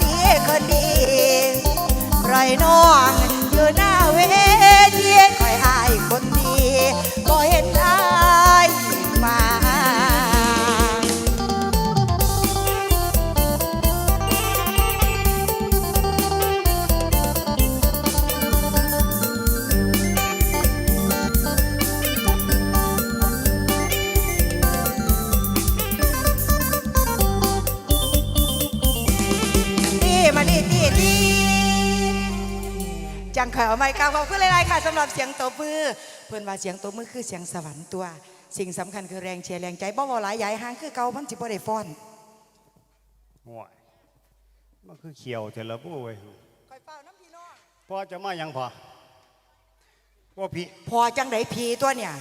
ตีคนดี ใครน้อง ดีตีตีจังขอเอาไม้กาวขอบคุณหลายๆค่ะสำหรับเสียงตบมือ เพื่อนว่าเสียงตบมือคือเสียงสวรรค์ตัว สิ่งสำคัญคือแรงเชียร์แรงใจบ่บ่หลายใหญ่ห่างคือเก่ามันสิบ่ได้ฟ้อนห่วยมันคือเขียวเถอะละผู้เว้ยคอยเฝ้าน้ำพี่น้องพ่อจะมายังพอว่าพี่พอจังไดพีตัวเนี่ย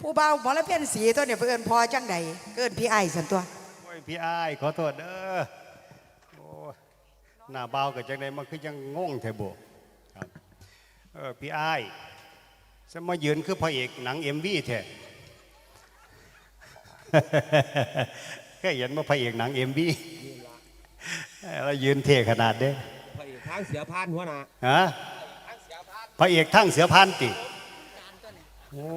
ผู้เบาวหมอละเพี้ยนสีตัวเนี่ยเพื่อนพอจังไดเกินพี่ไอ้สันตัวโอ้ยพี่อ้ายขอโทษเด้อโอ้ย หน้าเบากับจังไดมันคือยังงงแท้บ่ครับเออพี่อ้ายสมายืนคือพระเอกหนังเอ็มวีแท้แค่เห็นว่าพระเอกหนังเอ็มวีแล้วยืนเท่ขนาดเด้พระเอกทางเสียพานหัวหน้าฮะพระเอกทั้งเสือพันติโอ้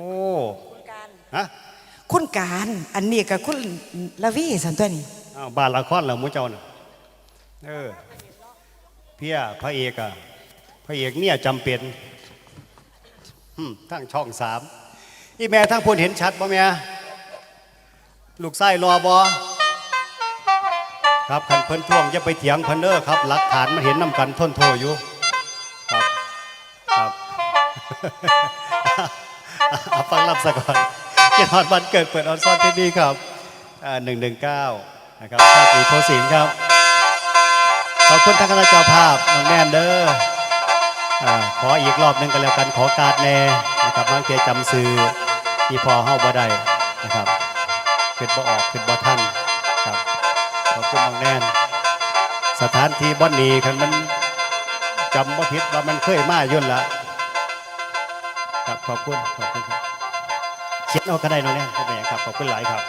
คุณการฮะคุณการอันนี้กับคุณละวีสันตัวนี่อ้าวบ้านละครเหรอหมูเจ้าน่ะเออ เพียพระเอกอะพระเอกเนี่ยจำเป็นทั้งช่องสามอีแม่ทั้งพลเห็นชัดบ่แม่ลูกไส้รอบอครับขันเพิ่นท่วงอย่าไปเถียงพิ่นเด้อครับ หลักฐานมันเห็นนำกันทนโทอยู่ครับครับเอาฟังรับซะก่อนเกียรติวันเกิดเปิดออนซอนที่นี่ครับหนึ่งหนึ่งเก้านะครับชาติโพสินครับ ขอบคุณทางคณะเจ้าภาพน้องแนนเด้อขออีกรอบหนึงกันแล้วกันขอการดแน่นะครับบางเทีจำซื้อที่พอเฮาบ่ได้นะครับเป็นบ่ออกเป็นบ่ทันครับขอบคุณน้องแนนสถานที่บ่อนนี้คันมันจำบ่ผิดว่ามันเคยมายุ่นละครับขอบคุณขอบคุณครับเขียนเอาก็ได้น้องเนี่ยก็เป็นอย่างครับขอบคุณหลายครับ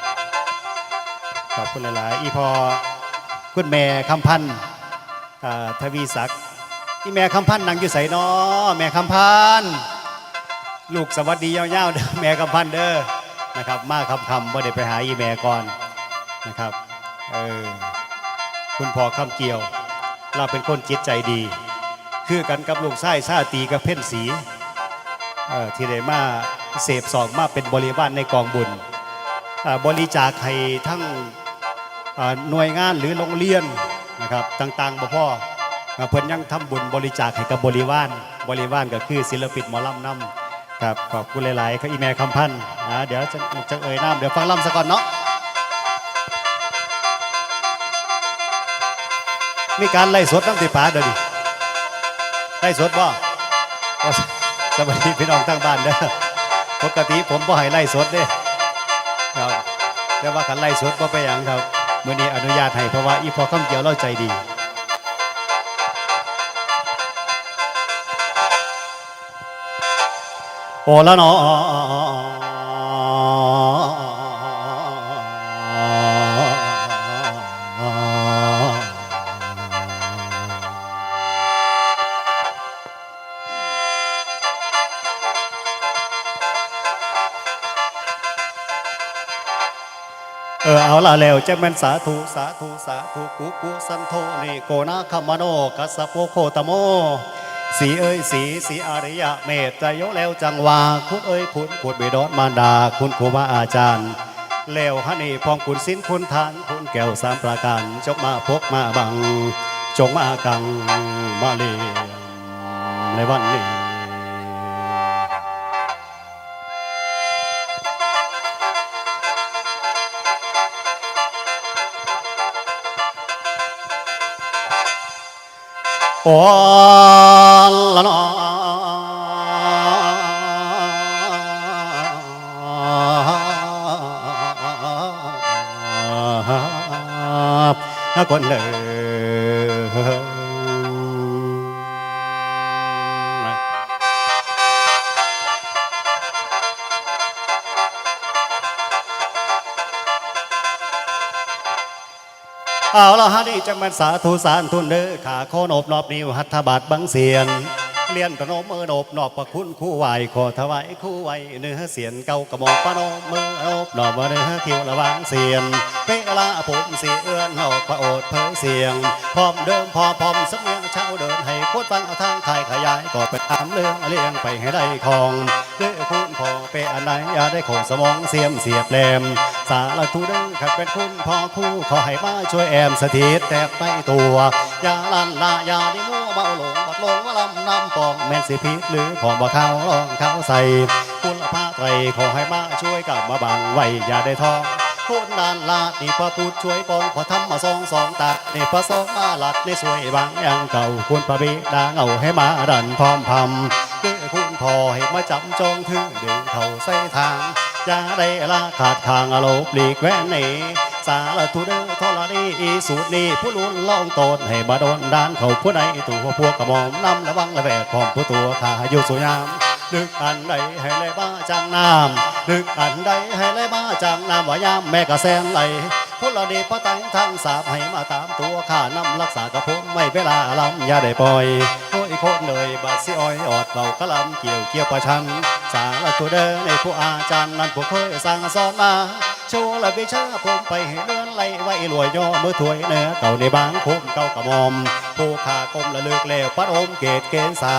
ขอบคุณหลายๆอีพอคุณแม่คำพันธ์ ทวีศักดิ์อีแม่คำพันธ์นั่งอยู่ใส่นอแม่คำพันธ์ลูกสวัสดียาวๆเด้อแม่คำพันธ์เด้อนะครับ มาคำคำว่าได้ไปหาอีแม่ก่อนนะครับเออคุณพ่อคำเกียว เราเป็นคนจิตใจดี คือกันกับลูกไส้ซาตีกับเพ่นสีเออที่ได้มาเสพสองมาเป็นบริวารในกองบุญบริจาคให้ทั้งหน่วยงานหรือโรงเรียน นะครับต่างๆบ่พ่อเอ่อเพิ่นยังทำบุญบริจาคให้กับบริวารบริวารก็คือศิลปินหมอลำน้ำครับขอบคุณหลายๆครับอีแม่คำพันธ์นะเดี๋ยวจะจะเอ่ยน้ำเดี๋ยวฟังลำซะก่อนเนาะมีการไล่สดน้ำติปาเดี๋ยวนี้ไล่สดบ่สวัสดีพี่น้องทั้งบ้านเด้อปกติผมบ่ให้ไล่สดเด้ครับแต่ว่าคันไล่สดบ่ไปหยังครับ มื่อนี้อนุญาตให้เพราะว่าอีพอข้ามเกี่ยวเล่าใจดี โอ้ละเนาะ เออเอาละแล้วจะแม่นสาธุสาธุสาธุกุกุสันโทนี่โกนาคามโนกัสสะโปโคตโมสีเอ้ยสีสีอริยะเมตใจยกแล้วจังวาคุณเอ้ยคุณคุณบิดอนมารดา คุณครูบาอาจารย์แล้วฮันนี่พองคุณสินคุณทานคุณแก้วสามประการจกมาพกมาบัง จงมากังมาเลียในวันนี้ โอ้ละนอคนเลย เอาละฮะนี่จังมันสาธุสารทุนเด้อขาโคนอบนอบนิวหัตถบาทบังเสียน เลียนประนมมือนบนอบประคุณคู่ไหวขอถวายคู่ไหวเนื้อเสียนเก่ากระหมอกประนมมือนบนอบเนื้อคิวระวางเสียนเวลาผมเสียเอื้อนหอกประโอดเผยเสียง พร้อมเดิมพอพร้อมสำเนียงเช้าเดินให้โคตรฟังเอาทางขายขยายก็ไปตามเรื่องเลี้ยงไปให้ได้ของเลือคุณพอเปอันไหนอย่าได้ของสมองเสียมเสียบแหลม สารทุเด้อขัดเป็นคุณพ่อคู่ขอให้มาช่วยแอมสถิตแต่ไม่ตัวอย่าลันลาอย่าดิมัวเบาหลง ลงว่าลำน้ำปองแม่นสิพิษหรือของบ่เข้าลองเขาใส่คุณพระไตรขอให้มาช่วยกับมาบังไว้อย่าได้ท้องคุณนานลาดีพระพุทธช่วยปองพระธรรมมาสองสองตัดนี่พระสงมาหลัดในี่สวยบางอย่างเก่าคุณพระบิดาเอาให้มาดันพร้อมพำเด้อคุณพ่อให้มาจำจองถึงดึงเขาใส่ทางอย่าได้ลาขาดทางอโลบหลีกแว่นหนี สารทุเดอทรณีอีสูตรนี้ผู้ลุ้นล่องตนให้มาโดนด้านเขาผู้ใดตัวพวกกระหม่อมนำระวังระแวดพร้อมผู้ตัวขาอยู่สวยงามนึกอันใดให้เลยบ้าจังน้ำนึกอันใดให้เลยบ้าจังน้ำว่ายามแม่กระแสนไหลพลเดชพระตังทางสาบให้มาตามตัวข้านำรักษากระผมไม่เวลาลำอย่าได้ปล่อยโอ้ยโคนเลยบาดสิอ้อยอดเบากระลำเกี่ยวเกี่ยวประชันสารตัวเดินในผู้อาจารย์นั้นผู้เคยสั่งสอนมา โชว์ละวิชาผมไปให้เลื่อนไหลไว้รวยย่อมือถวยเนื้อเก่าในบางคมเก่ากระมอมผู้ขากลมละเลือกแล้วปัดอมเกตเกณฑ์สา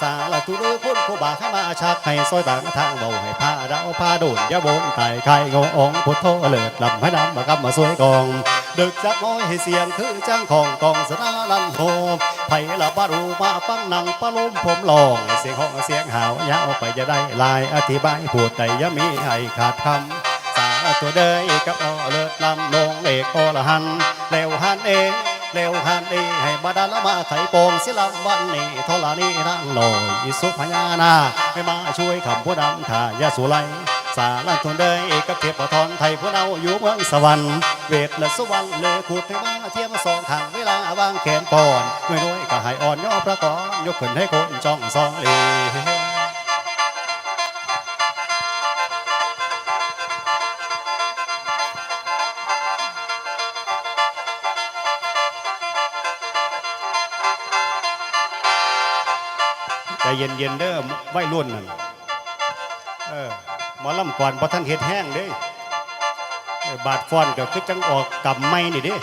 สาละทุเลือพุ่นผู้บาให้มาชักให้ซอยบางทางเบาให้ผ้าดาวผ้าโดนยาบงไต่ไข่งอองพุทโธเลิศลำให้น้ำมากำมาสวยกองดึกจักน้อยให้เสียงคือจ้างของกองสนาลันโฮไผ่ละบารูมาฟังนังปะลุมผมลองให้เสียงของเสียงหาวยาวไปจะได้ลายอธิบายพูดแต่ยามีให้ขาดคำ ตัวเดยกับอเลิศลำลงเอกอละหันเร็วหันเองเร็วหันเอให้บาดาลมาไขโปงสิลำวันนี้ทลานีนั่งลอยอิสุพญานาให้มาช่วยคำผู้ดำขายาสุไลสาลันตัวเดยกับเทพทอนไทยผู้เอาอยู่เมืองสวรรค์เวทและสวรรค์เลยขุดให้มาเทียมสองทางเวลาวางแขนปอนไม่น้อยก็ให้อ่อนย่อประกอบยกขึ้นให้คนจ้องสองเล ใจเย็นๆเด้อไว้รุ่นนั่นเออหมอลำก่อนพอท่านเฮ็ดแห้งเด้อบาดฟอนก็คือจังออกกำไม่นี่เด้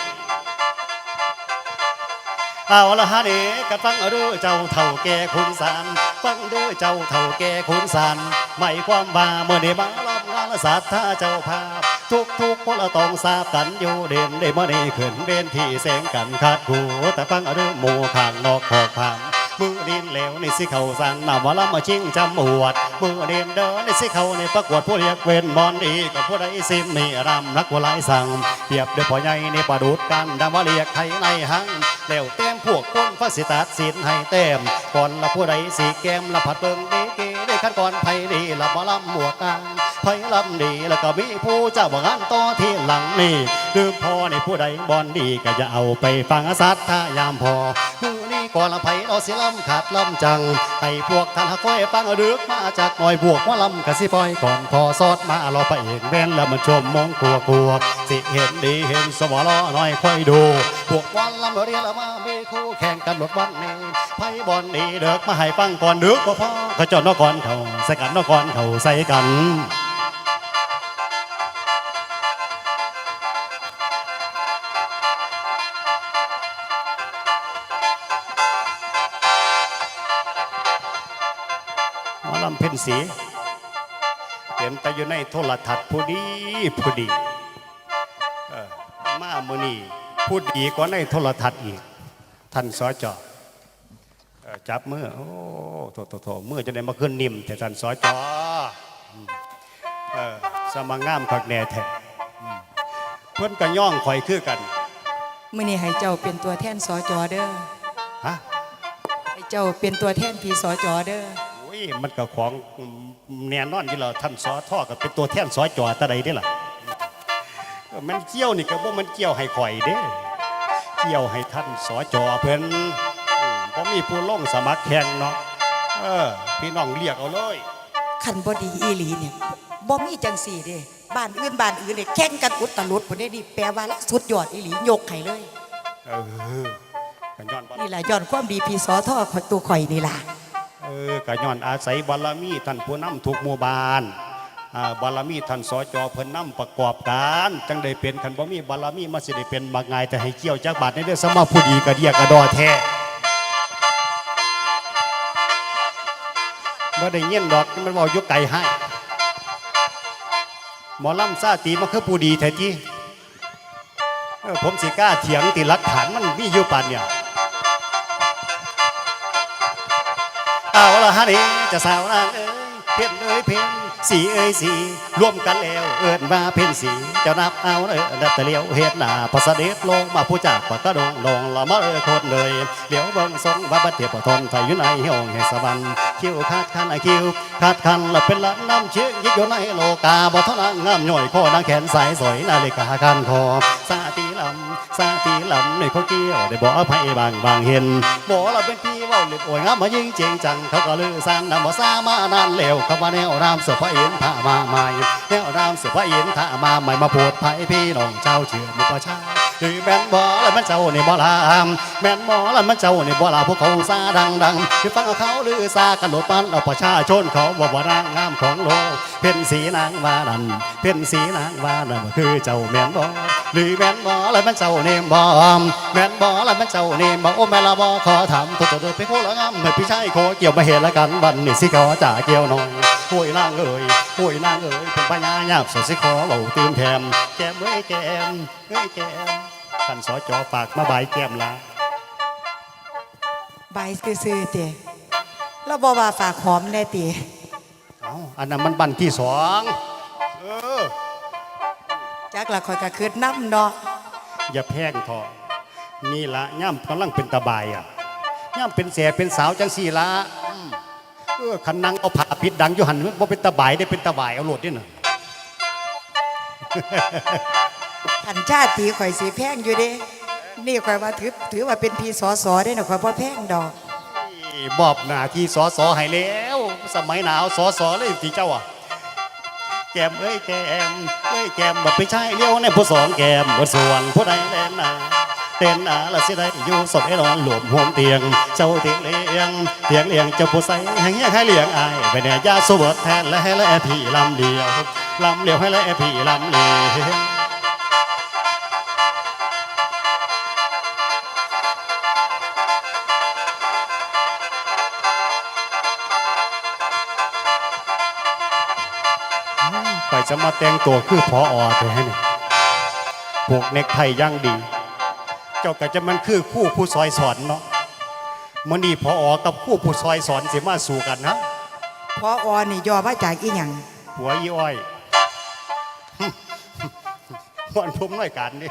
เอาละฮะนี่ก็ฟังเอาด้อเจ้าเท่าแก่คุณสารฟังเด้อเจ้าเท่าแก่คุณสารไม่ความว่าเมื่อได้มาลอบงานศาสตราเจ้าภาพทุกทุกคนละต้องทราบกันอยู่เด่นได้เมื่อนี้ขึ้นเบนที่แสงกันขาดหูแต่ฟังเอาด้อหมู่ข้างนอกขอบพาม มือเดินเหลวในสิเขาสั่งนำว่าลำมาชิงจำอวดมือเดินเดินในสิเขาในประกวดผู้เรียกเวนบอลดีกับผู้ใดซิมนี่รำนักผู้ไล่สั่งเปรียบด้วยพ่อใหญ่ในประดุดกันดำว่าเรียกไทยในหังแล้วเต็มพวกคนฟ้าสิตัดสินให้เต็มก่อนละผู้ใดสีแก้มละผัดเบิงดีเกได้ขั้นก่อนไผดีละมาลำหมวกกลางไผลำดีแล้วก็มีผู้เจ้าบางานต่อที่หลังนี่ดื่มพอในผู้ใดบอลดีก็จะเอาไปฟังสัตว์ถ้ายามพอ ก่อนละไผเราสิลำขาดลำจังให้พวกท่านหักคอยฟังเอาดึกมาจากหน่อยพวกว่าลำกะสิปล่อยก่อนพอซอดมาเรอไปเองแว่นแล้วมันชมมองกลัวกลัวสิเห็นดีเห็นสมอลอหน่อยค่อยดูพวกวันลำเรียนละมามีคู่แข่งกันหมดวันนี้ไผบอลดีเด็กมาให้ฟังก่อนดึกบ่พอเขาจอดนอกก่อนเขาใส่กันนอกก่อนเขาใส่กัน ลำเพ็ญสีเห็นแต่อยู่ในโทรทัศน์ผู้ดีผู้ดีเออมามือนี่พูดดีกว่าในโทรทัศน์อีก ท่านสจเออจับมือโอ้โถโถโถมือจะได้มาขึ้นนิ่มแต่ท่านสจอืมเออสมังงามคักแน่แท้อืมเพื่อนกันย่องข่อยคือกันมื่อนี้ให้เจ้าเป็นตัวแทนสอจอเด้อฮะให้เจ้าเป็นตัวแทนพี่สอจอเด้อโอ้ ยมันก็ของแน่นอนอยู่แล้วท่านสอท่อก็เป็นตัวแทนสอจอตะใดได้ล่ะเออมันเกี่ยวนี่ก็บ่มันเกี่ยวให้ข่อยเด้ เกี่ยวให้ท่านสอจอเพิ่นอืมบ่มีผู้ลงสมัครแข่งเนาะเออ พี่น้องเรียกเอาเลยขันบดีอีหลีเนี่ยบ่มีจังสี่เด้บ้านอื่นบ้านอื่นเนี่ยแข่งกันอุตลุดคนนี้ดิแปลว่าละสุดยอดอีหลียกให้เลยเออกันย้อนบารนี่แหละย้อนความดีพีสอท่อของตัวข่อยนี่ล่ะ เออกันย้อนอาศัยบารมีท่านผู้นำทุกหมู่บ้านบารมีท่านสจเพิ่นนำประกอบการจังได้เป็นคันบ่มีบารมีมาสิได้เป็นบางไงายแต่ให้เกี่ยวจักบาทในเรื่องสมาผู้ดีกระเดียกระดอแท้บ่ได้เงี้ยนดอกมันเว้าอยู่ไกลให้หมอลำซาตีมันคือผู้ดีแท้จีเออผมสิกล้าเถียงติหลักฐานมันมีอยู่ปานเนี่ยาวละฮันี่จะสาวนางเอ เพียนเอ้ยเพียนสีเอ้ยสีรวมกันแล้วเอิ้นว่าเพียนสีเจ้านับเอาเอ้ยดัดแต่เลี้ยวเฮ็ดหน้าพระเสด็จลงมาผู้จากปากกระดงลงละมาเอ้ยโคตรเลยเลี้ยวเบิ่งทรงว่าบัดเทียบทนไทยอยู่ในห้องแห่งสวรรค์คิวคาดคันอคิวคาดคันละเป็นละน้ำเชื่อยิกอยู่ในโลกาบ่เท่านั้นงามหน่อยคอนางแขนสายสอยนาฬิกาคันคอสาตีลำสาตีลำในเขาเกี่ยวได้บอกอภัยบางบางเห็นบอกเราเป็นพี่ว่าเล็บโอยงามมายิ่งเจงจังเขาก็ลือสร้างนำมาซามานานแล้วเขามาแนวรามเสือพระอินท่ามาใหม่แนวรามเสือพระอินท่ามาใหม่มาโพดไผ่พี่น้องเจ้าเชื่อมุประชาหรือแม่นบ่แล้วมันเจ้านี่บ่ลามแม่นบ่แล้วมันเจ้านี่บ่ลาพวกเขาซาดังดังคือฟังเขาลือซากันโดดปันเอาประชาชนเขาว่าบ่นางงามของโลกเพ่นสีนางว่านันเพ่นสีนางว่านั่นคือเจ้าแม่นบ่หรือแม่นบ่แล้วมันเจ้านี่บ่แม่นบ่แล้วมันเจ้านี่บ่โอ้แม่ละบ่ขอถามตัวตัวไปโคละงามให้พี่ชายโคเกี่ยวมาเห็นละกันบัดนี้สิขอจ่าเกี่ยวหน่อย โอยนางเอ้ยโอยนางเอ้ยเป็นปัญญาหยาบสดสิขอเบาตื่นแถมแก้มเอ้ยแก้มเอ้ยแก้มท่านสจฝากมาบายแก้มลาใบซื่อๆเตะแล้วบอกว่าฝากหอมแน่เตะเอาอันนั้นมันบันที่สองเออจักละข่อยก็คืดน้ำเนาะอย่าแพงทอะนี่ละย่ำกำลังเป็นตะบายอะย่ำเป็นแสบเป็นสาวจังสี่ละอืม เออคันนังเอาผ้าปิดดังอยู่หันว่าเป็นตะบายได้เป็นตะบายเอาโหลดนี่น่ะขันชาติตีข่อยสีแพงอยู่เด้ นี่ข่อยว่าถือถือว่าเป็นพีสอสอได้นะข่อยพ่อแพงดอกบอบหน้าที่สอสอให้แล้ว สมัยหนาวสอสอเลยที่เจ้าอะแกมเอ้ยแกมเอ้ยแกมแบบไปใช่เลี้ยวในผู้สองแกมบนส่วนผู้ใดแลนหนา เต้นหนาละสิได้อยู่สดไอ้นอนหลวมห่วงเตียง เจ้าเตียงเลี้ยงเตียงเลี้ยงเจ้าผู้ใสแห่งเงี้ยให้เลี้ยงอายไปเนี่ยยาสวดแทนและให้และพี่ลำเดียวลำเดียวให้และพี่ลำเลียวไปจะมาแต่งตัวคือพออเถอะเนี่ยพวกเน็กไทยย่างดี เจ้าก็จะมันคือคู่ผู้ซอยสอนเนาะมันนี่พออกับคู่ผู้ซอยสอนสิมาสู่กันนะพออนี่ย่อมาจากอีหยังหัวยี่อ้อยวันพุ่มน้อยกันดิ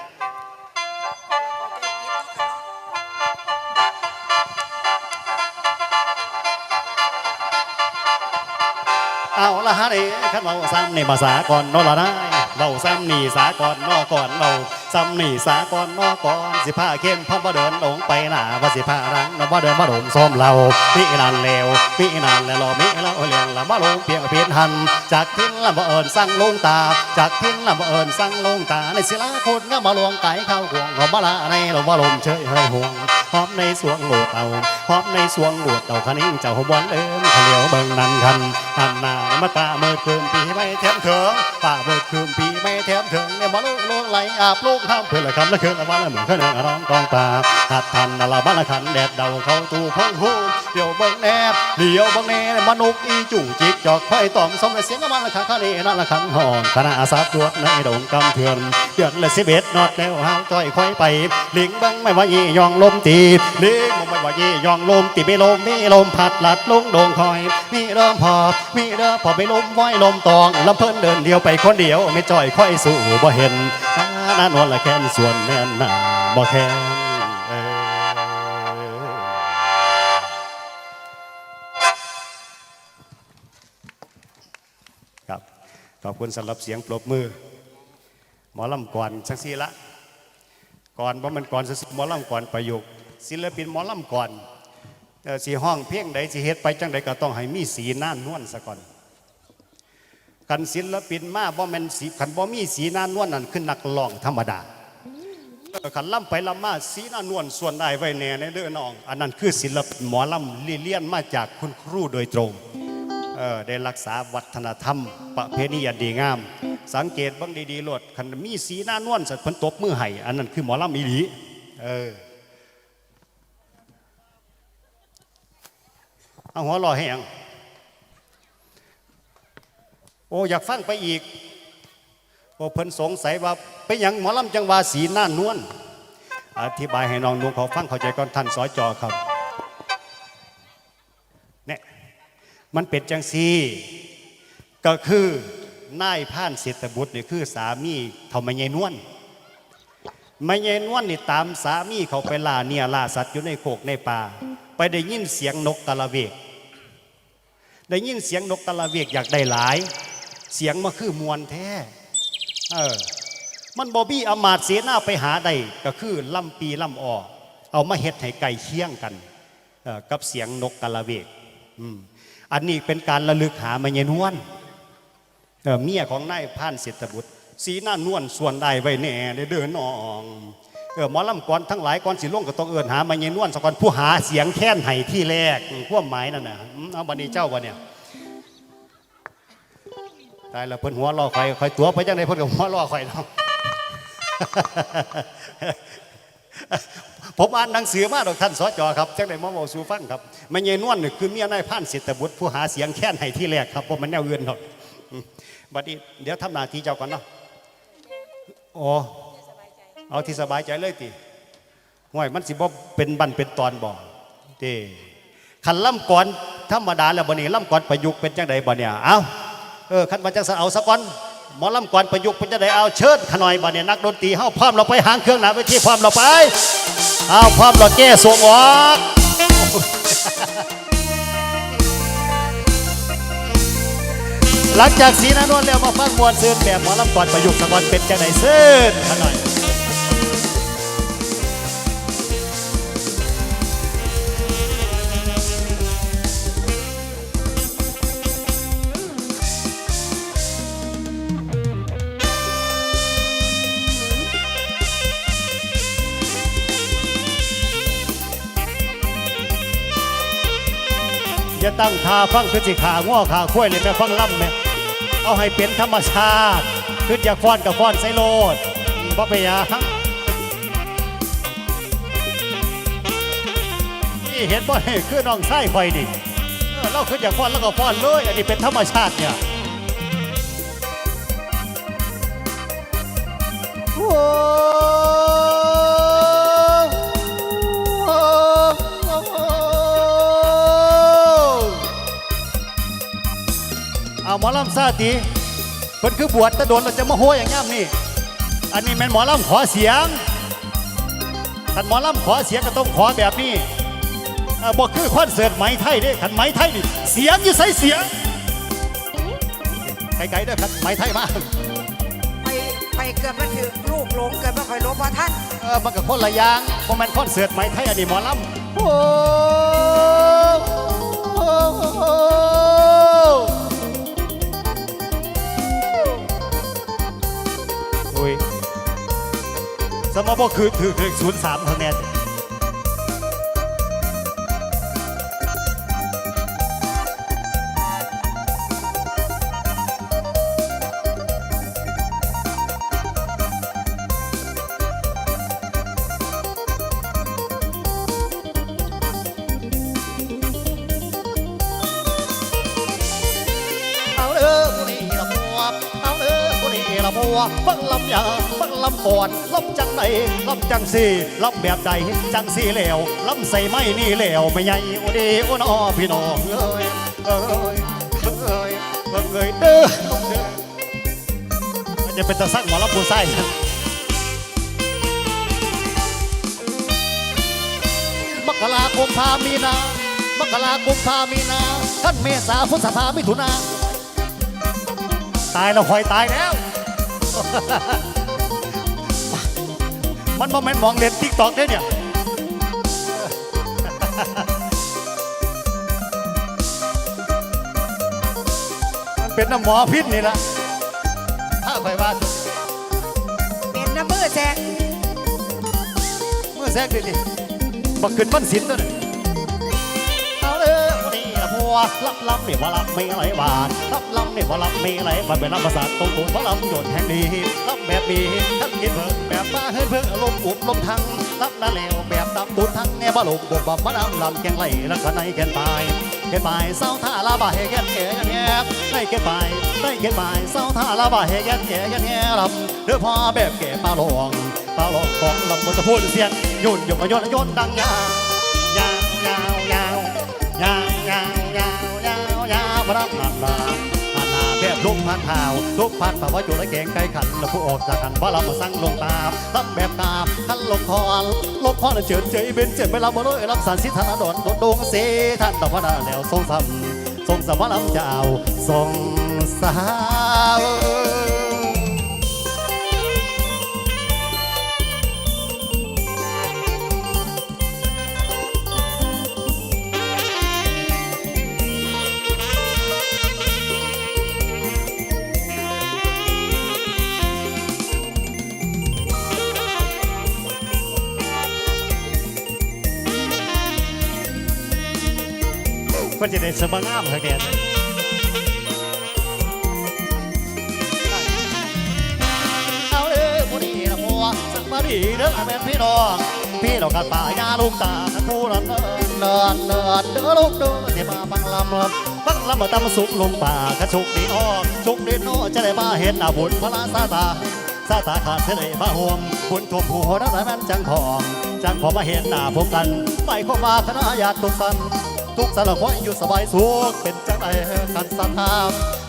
เอาละฮะนี่ขันเราซ้ำนี่มาสาก่อนเนอละนายเราซ้ำนี่สาก่อนนอก่อนเรา ซ้ำนี่สาก่อนนอก่อนสิผ้าเข้มพ่อมาเดินลงไปหน้าว่าสิผ้ารังนอมาเดินมาโดนส้มเราปีนานแล้วปีนานแล้วรอมีเราเลี้ยงละมาลงเพียงเพียนหัน จากทิ้นละมาเอิญสั่งลงตา จากทิ้นละมาเอิญสั่งลงตาในศิลาคนก็มาลวงไก่เข้าห่วงหอมมาละในเรามาลมเฉยเฮยห่วงหอมในสวงโหลดเอาหอมในสวงโหลดเอาคันิ่งเจ้าบอลเอิมขเลียวเบิ่งนันคันหันหน้ามาตาเมื่อคืนปีไม่แถมเถิงป่าเมื่อคืนปีไม่แถมเถิงเนี่ยมาลูกลูกไหลอาบลูกห้ามเพื่อละคำละคืนละวันละเหมือนเครื่งร้องกองตาหัดทันละบ้านละขันแดดเดาเขาตู้พงหูเดี๋ยวเบิ่งแนบเดี๋ยวเบิ่งแนบมนุษย์อีจู่จิกจอกค่อยตอมสมในเสียงกมันละขันข้านี่นั่นละขันหอนคณะอาสาตรวจในดงกำเถื่อนเดือนละสิบเอ็ดนอดแล้วห้าวจ้อยค่อยไปลิงบังไม่ว่ายี่ยองลมตีลิงบังไม่ว่ายี่ยองลมตีไม่ลมมีลมพัดหลัดลุงโดงคอย มีเริ่มพอมีเริ่มพอไม่ลมไว้ลมตองลำเพิ่นเดินเดียวไปคนเดียวไม่จ้อยค่อยสู่บ่เห็น นานวนละแค้นส่วนแน่นหนาบ่แค้นเออครับขอบคุณสำหรับเสียงปรบมือ หมอลำก่อนสักทีละก่อนเพราะมันก่อนซื่อๆหมอลำก่อนประโยคศิลปินหมอลำก่อนเอ่อสีห้องเพียงใดสิเฮ็ดไปจังใดก็ต้องให้มีสีน่านนวลซะก่อน คันศิลปินมาบ่แม่นสีคันบ่มีสีหน้านวลนั่นคือนักร้องธรรมดาเออคันล่ำไปล่ำมาสีหน้านวลส่วนได้ไว้แน่ในเด้อน้อง อันนั้นคือศิลปินหมอลำเลียนมาจากคุณครูโดยตรงเออได้รักษาวัฒนธรรม ประเพณีอันดีงาม สังเกตเบ้างดีๆโลดคันมีสีหน้านวลสัตว์เพิ่นตบมือให้อันนั้นคือหมอลำอีหลีเออเอาหัวเรอให้หยัง โอ้อยากฟังไปอีกโอ้เพิ่นสงสัยว่าไปหยังหมอลำจังหวาสีหน้านวลอธิบายให้น้องนุ่งเขาฟังเข้าใจก่อนท่านสอจอครับเนี่ยมันเป็นจังซีก็คือนายผ่านเศรษฐบุตรนี่คือสามีเท่าไม่ใหญ่นวลไม่ใหญ่นวลนี่ตามสามีเขาไปล่าเนี่ยล่าสัตว์อยู่ในโขกในป่า ไปได้ยินเสียงนกกะละเวก ได้ยินเสียงนกกะละเวกอยากได้หลาย เสียงมาคือมวลแท้เออมันบอบี้อามาตย์เสนาไปหาได้ก็คือล่ำปีล่ำออเอามาเฮ็ดให้ไก่เคี่ยงกันกับเสียงนกกะละเวกอันนี้เป็นการระลึกหามาเยนวนเออเมียของนายพานเศรษฐบุตร สีหน้านวลส่วนได้ไว้แน่ได้เดินนองเออหมอลำก่อนทั้งหลายก่อนสิล่วงก็ต้องเอินหามาเยนวนสก่อนผู้หาเสียงแค้นไห้ที่แรกอืมพวกหมายนั่นน่ะเอาบันนี้เจ้าบันเนี่ย ตายแล้วเพิ่นหัวล่อข่อยข่อยตัวไปจังไดเพิ่นก็หัวล่อข่อยเนาะผมอ่านหนังสือมาดอกท่านสจครับจังไดมาเว้าสู่ฟังครับม่ใหญ่นวลนี่คือเมียนายพานเศรษฐบุตรผู้หาเสียงแค้นให้ที่แรกครับบ่มันแนวอื่นดอกบัดนี้เดี๋ยวทำหน้าที่เจ้าก่อนเนาะโอ้เอาที่สบายใจเลยติห่วยมันสิบ่เป็นบันเป็นตอนบ่เด้คันล่ำก่อนธรรมดาแล้วบัดนี้ล่ำก่อนประยุกต์เป็นจังไดบ่เนี่ยเอ้า เออขันมาจังสเอาสักวันหมอลำกวนประยุกต์เป็นจะได้เอาเชิดขน่อยบ่เนี่ยนักดนตรีเฮาพร้อมเราไปหางเครื่องหนาไปที่พร้อมเราไปเอาพร้อมเราแก้สวงออกหลังจากสีนานวลแล้วมาฟังมวลเสื้อแบบหมอลำกวนประยุกต์สักวันเป็นจะได้เสื้อขน่อย ตั้งท่าฟังคือสิขาง้อขาคุ้ยเลยแม่ฟังล่ำแม่เอาให้เป็นธรรมชาติคืออยากฟ้อนกับฟ้อนไซโลดบ่ไปนหยังนี่เห็นบ่เฮ้คือน้องไส้ไฟนี่เออเราคืออยากฟ้อนแล้วก็ฟ้อนเลย อันนี้เป็นธรรมชาติเนี่ยโอ้ หมอลำซาตีเพิ่นคือบวชแตะโดนเราจะมาโหยอย่างย่ำนี่อันนี้แม่นหมอลำขอเสียงขันหมอลำขอเสียงก็ต้องขอแบบนี้เอ่อบอกคือคอนเสิร์ตไหมไทยเด้ขันไหมไทยนี่เสียงอยู่ใส่เสียงไกลๆเด้อขันไหมไทยมาไปไปเกือบมาถึงลูกหลงเกือบมาคอยลบพอท่านเออมันก็คนละอย่างโมแมนคอนเสิร์ตไหมไทยอันนี้หมอลำโอ้ สมบอกคือถือถือศูนย์สามทางแน ลำจังไหนลำจังสี่ลำแบบใดจังสี่แล้วลำใส่ไม่นี่แล้วไม่ใหญ่โอเดโอนอพี่น้องเอ้ยเอ้ยเอ้ยเอ้ยเอ้ยเด้อเด้อมันจะเป็นตะสักหมอลำปูไส้มกราคมพามีนามกราคมพามีนาท่านเมษาพฤษภามิถุนาตายแล้วหอยตายแล้ว มันบ่แม่นมองเล่นทิกตอกได้เนี่ยเป็นน้ำหมอพิษนี่ละถ้าไปว่าเป็นน้ำมือแซกเมื่อแทรกดิดิบักขึ้นมันสินตัวนี่ ละพัวรับลำเนี่ยว่ารับไม่อะไรหวานรับลำเนี่ยว่ารับไม่อะไรมันเป็นรับประสาทตรงตัวว่าลำโยนแห่งดีรับแบบดีทั้งกินเพิ่งแบบมาเฮ้ยเพิ่งลมอุบลมทั้งรับนาเลวแบบดำบุญทั้งแง่บ่ลงบวบบ่ดำลำแกงไหลแล้วก็ในแกนปลายแกนปลายเศร้าท่าลาบ่าเฮแกนแก่แกนแง่ในแกนปลายในแกนปลายเศร้าท่าลาบ่าเฮแกนแก่แกนแง่ลำเดือพอแบบแก่ปลาหลวงปลาหลอกของลำบนตะพูนเสียงยุ่นยกกระยนยนดังยาวยาวยาวยาวยาว รับนันลาอันนาแบบลุกพันเท้าลุกพันป่าว่าจุดและเก่งไก่ขันแล้วผู้ออกจากกันว่าเรามาสั่งลงตามตั้งแบบตามขันลงคอลงคอน่ะเฉิดเฉยเบนเจ็บไม่รับมาเลยรับสารสิทธาดอนโดดงเสท่านตะวันแล้วทรงซ้ำทรงสวรรค์เจ้าทรงสาว จะได้สมงามเท่าแกเอาเด้อผู้ดีนะมัวสักมาดีเด้อแม่พี่น้องพี่น้องกันป่ายาลูกตากันผู้ละเนินเนินเนินเด้อลูกเด้อที่มาบังลำบังลำมาตำสุกลงป่ากระชุกดีอ้อชุกดีน้อจะได้มาเห็นหน้าบุญพระลาซาตาซาตาขาดเสด็จมาห่วมบุญทวมหัวนักแม่นจังพองจังพอมาเห็นหน้าพบกันไม่เข้ามาคณะญาติทุกสัน ทุกสารควายอยู่สบายสุขเป็นจังไรกันสัทธา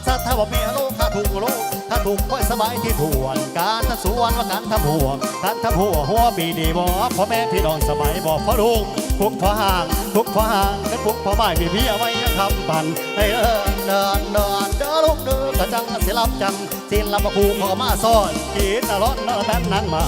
สัทธาว่ามีโลกถ้าถูกโลกถ้าถูกค่อยสบายที่ทวนการทสวนว่าการทำหัวการทำหัวหัวปีดีบ่พ่อแม่พี่น้องสบายบ่พ่อลุง ทุกพ่อห่างทุกพ่อห่างกันทุกพ่อไม่มีพี่เอาไว้ยังคำปั่นให้เดินเดินเดินเด้อลูกเด้อกระจังเสิรับจังสินลำมาคูขอมาซ่อนกินนร้อนนแป้นนางใหม่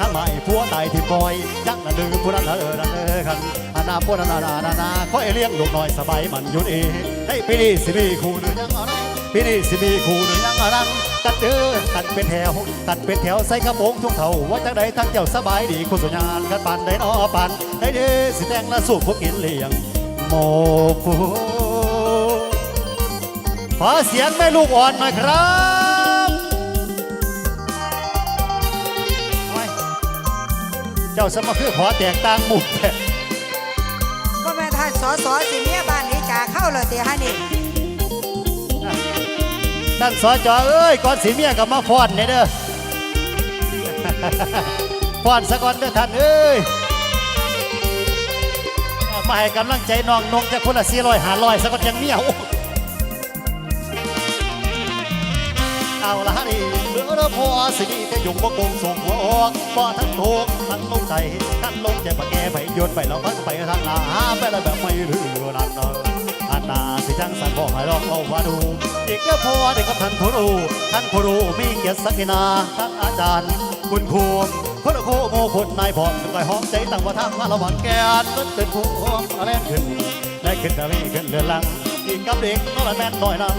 นางใหม่ผัวตายที่ปล่อยยังนั่นดื้อผู้นั้นเออนั่นเออคันอานาปนานานานานาขอให้เลี้ยงลูกน้อยสบายมันยุดเองให้ปีนี้สิมีคู่หรือยังเอาไปีนี้สิมีคู่หรือยังอรังกันเด้อกันเป็นแถวกันเป็นแถวใส่กระโปรงทุ่งเท่าว่าจังใดทั้งเจ้าสบายดีคุณสุญญาณกันปันได้นอปันให้เด้สิแต่งและสู้พวกกินเลี้ยงโมฟูขอเสียงแม่ลูกอ่อนหน่อยครับโอ้ยเจ้าสมคือขอแตกต่างหมุกแท้ก็แม่ท่านสอสอสิเมียบ้านนี้จ่าเข้าเลยเตียฮะนี่ ท่านสจเอ้ยก่อนสีเมียกับมาฟ้อนเนี่ยเด้อฟ้อนสะก่อนเด้อท่านเอ้ยมาให้กำลังใจน้องนงจะคนละสี่ร้อยหาร้อยสะก่อนยังเมียเอาละฮะนี่เมื่อราพอสิจะยุ่งบ่กงส่งหัวออกบ่ทั้งทุกทั้งลงใจทั้งลงใจปะแกไปโยนไปเราพักไปทางหน้าไปแล้วแบบไม่รู้นั่นเนาะ อันาสิจังสันบอกให้ลองเอาว่าดูอีกก็พอเด็กกับท่านผู้รู้ท่านผู้รู้มีเกียรติศักดินาท่านอาจารย์ คุณครูคนละคโมคนนายพร้อมกันไปหอมใจตั้งว่าทางมาระหว่างแกนก็ตื่นผู้อะไรขึ้นได้ขึ้นดาวีขึ้นเรือนลังอีกกับเด็กน้อยแม่น้อยนัง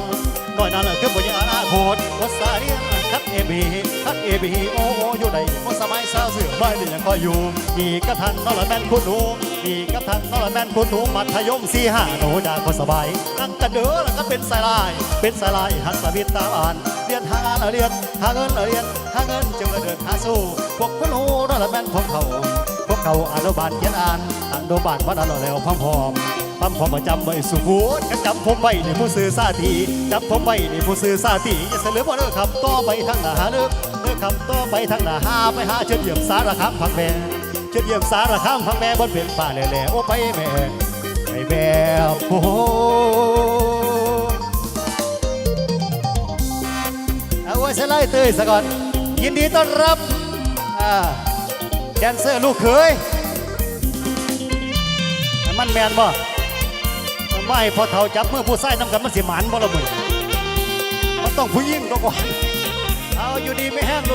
น้อยนั้นคือบุญญาณาโคตรวัสาเรียนคัดเอบีคัดเอบีโอ้อยู่ในมสมัยสาวเสือใบเดียังคอยอยู่อีกกับท่านน้อยแม่นคุณหนู อีกับท่านน้อยแมนคุณหนูมัธยมสี่ห้าหนูจากคนสบายนั่งกันเด้อแล้วก็เป็นสายลาย เป็นสายลายหันสวิตตาอ่านเรียนหางานเรียนหาเงินเรียนหาเงินจึงเดินหาสู้พวกคุณหูนั่นแหลแมนของเขาพวกเขาอนุบาลเขียนอ่านอนุบาลวัดอร่อยแล้วพร้อมพร้อมพร้อมพร้อมประจำไว้สุขุนกันจำผมไว้ในผู้ซื้อซาทีจำผมไว้ในผู้ซื้อซาทีอย่าเสลือบ่เด้อครับต่อไปทางหน้าหาเลิกเลิกคำต่อไปทางหน้าหาไปหาเชิญเยี่ยมสารคามพังแม่ เชิญเยี่ยมสารคามพังแม่บนเป็นป่าแหล่ๆโอ้ไปแม่ไปแบบโอ้เอาไว้ไลด์เตยซะก่อน ยินดีต้อนรับอ่าแดนเซอร์ลูกเขยมันแมนบ่ไม่พอเท่าจับเมื่อผู้ใส่น้ำกันมันสิหมันบ่ละมึงมันต้องผู้ยิ่งก็ก่อนเอาอยู่ดีไม่แห้งลูก